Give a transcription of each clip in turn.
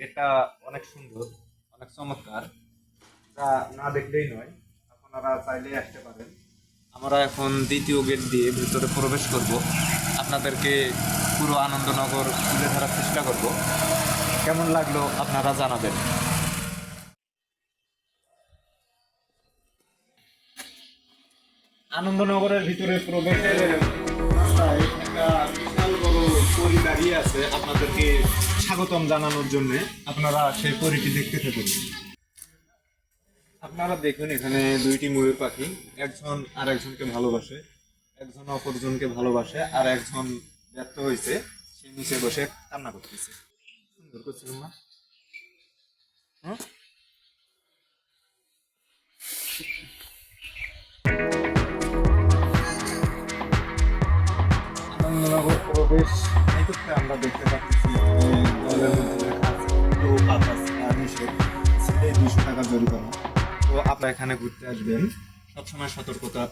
গেটটা অনেক সুন্দর, অনেক চমৎকার। যা না দেখলেই নয়, আপনারা চাইলেই আসতে পারেন। আমরা এখন দ্বিতীয় গেট দিয়ে ভিতরে প্রবেশ করব। আপনাদেরকে পুরো আনন্দনগর তুলে ধরার চেষ্টা করব। কেমন লাগল আপনারা জানাবেন। আনন্দনগরের ভিতরে প্রবেশের রাস্তায় একটা বিশাল বড় পরি দাঁড়িয়ে আছে। আপনাদেরকে স্বাগতম জানানোর জন্য আপনারা সেই পরিটি দেখতে থাকুন। আপনারা দেখুন এখানে দুইটি ময়ূর পাখি, একজন আর একজনকে ভালোবাসে, একজন অপরজনকে ভালোবাসে, আর একজন ব্যর্থ হয়েছে সে নিচে বসে কান্না করতেছে। সুন্দর করছিল না হুম? আনন্দনগর করতে আমরা দেখতে পাচ্ছি দলের মধ্যে দুশো টাকা তো এখানে ঘুরতে আসবেন, সবসময় সতর্কতা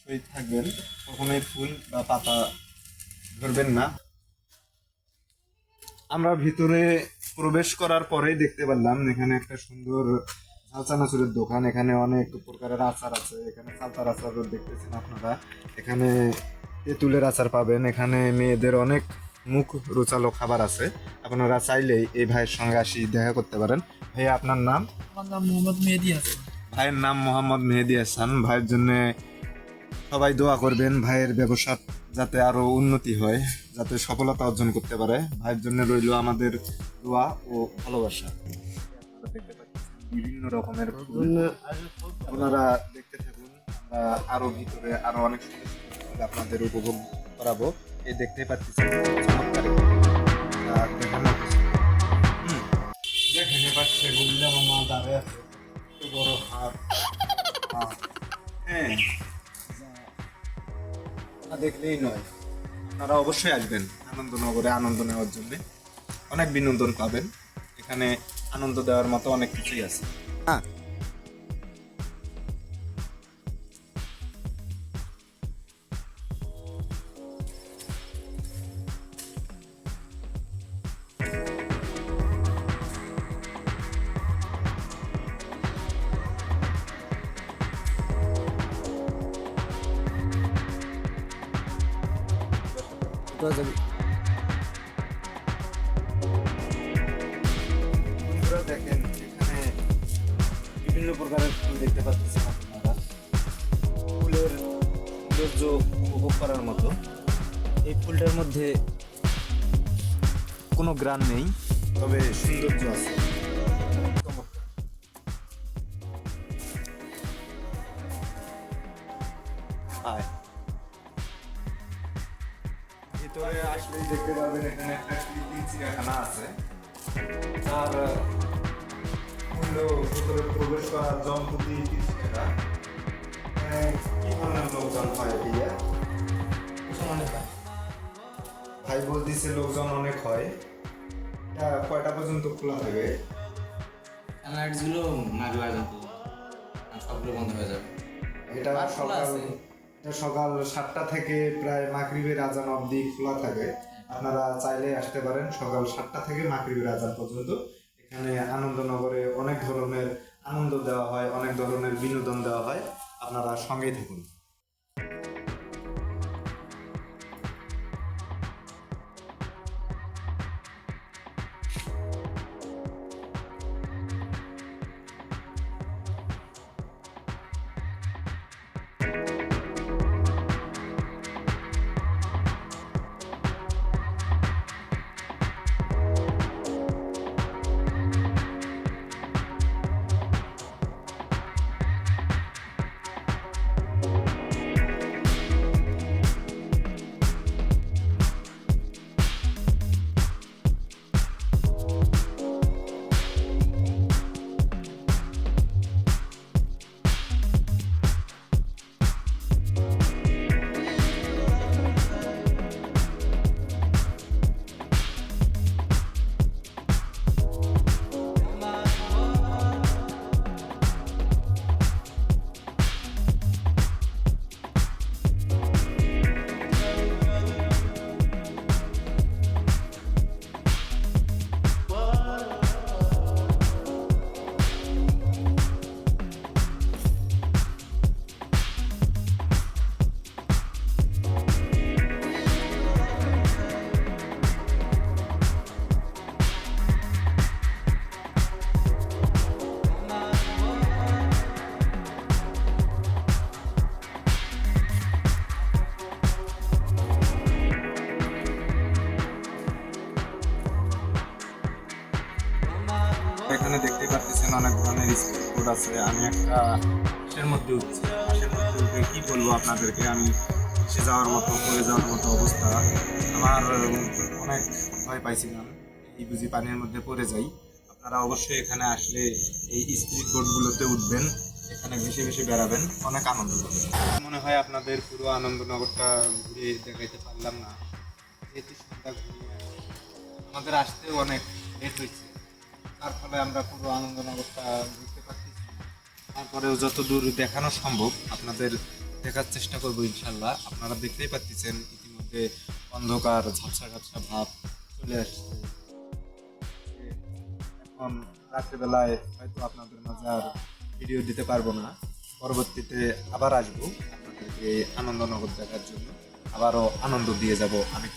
সহিত থাকবেন, কখনোই ফুল বা পাতা ধরবেন না। আমরা ভিতরে প্রবেশ করার পরেই দেখতে পারলাম, এখানে একটা সুন্দর ঝাল চানাচুরের দোকান, এখানে অনেক প্রকারের আচার আছে, এখানে চালতার আচার দেখতেছেন আপনারা। এখানে তেঁতুলের আচার পাবেন, এখানে মেয়েদের অনেক মুখ রোচালো খাবার আছে। আপনারা চাইলেই এই ভাইয়ের সঙ্গে আসি দেখা করতে পারেন। ভাই আপনার নাম? আমার নাম মোহাম্মদ মেহেদি হাসান। ভাইয়ের নাম মোহাম্মদ মেহেদি হাসান। ভাইয়ের জন্য সবাই দোয়া করবেন ভাইয়ের ব্যবসা যাতে আরও উন্নতি হয় যাতে সফলতা অর্জন করতে পারে। ভাইয়ের জন্য রইল আমাদের দোয়া ও ভালোবাসা। বিভিন্ন রকমের আপনারা দেখতে থাকুন আমরা আরও ভিতরে আরও অনেক আপনাদের উপভোগ করাবো। এই দেখতে পাচ্ছি চমৎকার বড় হ্যাঁ। যা দেখলেই নয়। আপনারা অবশ্যই আসবেন আনন্দনগরে আনন্দ নেওয়ার জন্য। অনেক বিনোদন পাবেন। এখানে আনন্দ দেওয়ার মতো অনেক কিছুই আছে। হ্যাঁ। বন্ধুরা দেখেন, এখানে বিভিন্ন প্রকারের ফুল দেখতে পাচ্ছেন আপনারা। ফুলের সৌন্দর্য উপভোগ করার মতো, এই ফুলটার মধ্যে কোনো গ্রান নেই, তবে সৌন্দর্য আছে। আয়। দেখতে পাবেন এখানে একটা কৃত্রিম চিড়িয়াখানা আছে। আর মূল্য ভিতরে প্রবেশ করার জন প্রতি তিরিশ টাকা কি ধরনের লোকজন হয় দিয়ে ভাই। বলতেছে লোকজন অনেক হয়। এটা কয়টা পর্যন্ত খোলা থাকে সবগুলো বন্ধ হয়ে যাবে। এটা সকাল এটা সকাল সাতটা থেকে প্রায় মাগরিবের আজান অবধি খোলা থাকে। আপনারা চাইলে আসতে পারেন সকাল সাতটা থেকে মাকরিবের আজান পর্যন্ত। এখানে আনন্দনগরে অনেক ধরনের আনন্দ দেওয়া হয়, অনেক ধরনের বিনোদন দেওয়া হয়। আপনারা সঙ্গেই থাকুন। স্পিড বোট আছে। আমি একটা হাঁসের মধ্যে উঠছি। হাঁসের মধ্যে উঠে কি বলব আপনাদেরকে? আমি এসে যাওয়ার মতো, পড়ে যাওয়ার মতো অবস্থা। আমার অনেক ভয় পাইছিলাম। এই বুঝি পানির মধ্যে পড়ে যাই। আপনারা অবশ্যই এখানে আসলে এই স্পিড বোটগুলোতে উঠবেন। এখানে ভেসে ভেসে বেড়াবেন। অনেক আনন্দ পাবেন মনে হয় আপনাদের পুরো আনন্দনগরটা ঘুরে দেখাইতে পারলাম না। সন্ধ্যা আমাদের আসতেও অনেক লেট হয়েছে। তার ফলে আমরা পুরো আনন্দনগরটা পারতেছি না। তারপরেও যত দূর দেখানো সম্ভব আপনাদের দেখার চেষ্টা করব ইনশাল্লাহ। আপনারা দেখতেই পাচ্ছেন ইতিমধ্যে অন্ধকার ঝাপসা ঝাপসা ভাব চলে আসছে। এখন রাত্রেবেলায় হয়তো আপনাদের মাঝে আর ভিডিও দিতে পারব না। পরবর্তীতে আবার আসব আপনাদেরকে আনন্দনগর দেখার জন্য। আবারও আনন্দ দিয়ে যাব অনেক